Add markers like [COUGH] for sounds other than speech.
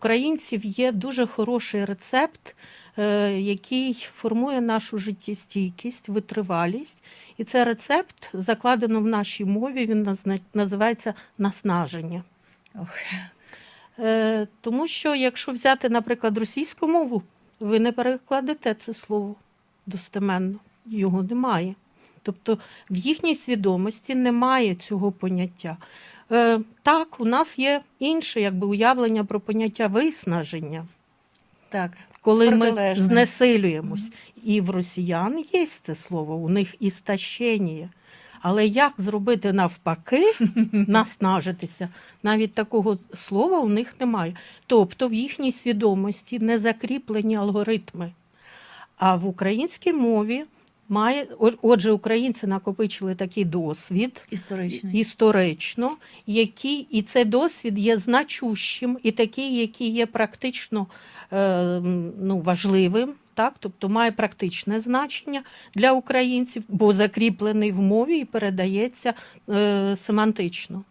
Українців є дуже хороший рецепт, е, який формує нашу життєстійкість, витривалість. І це рецепт закладено в нашій мові. Він називається наснаження. Ох. Е, Тому що, якщо взяти, наприклад, російську мову, ви не перекладете це слово достеменно, його немає. Тобто в їхній свідомості немає цього поняття. Е, Так, у нас є інше якби, уявлення про поняття виснаження, Так. коли ми знесилюємось. І в росіян є це слово, у них істощення. Але як зробити навпаки, [LAUGHS] наснажитися? Навіть такого слова у них немає. Тобто в їхній свідомості не закріплені алгоритми. А в українській мові має, отже, українці накопичили такий досвід Історичний. історично, який, і цей досвід є значущим, і такий, який є практично е, ну, важливим, так? тобто має практичне значення для українців, бо закріплений в мові і передається е, семантично.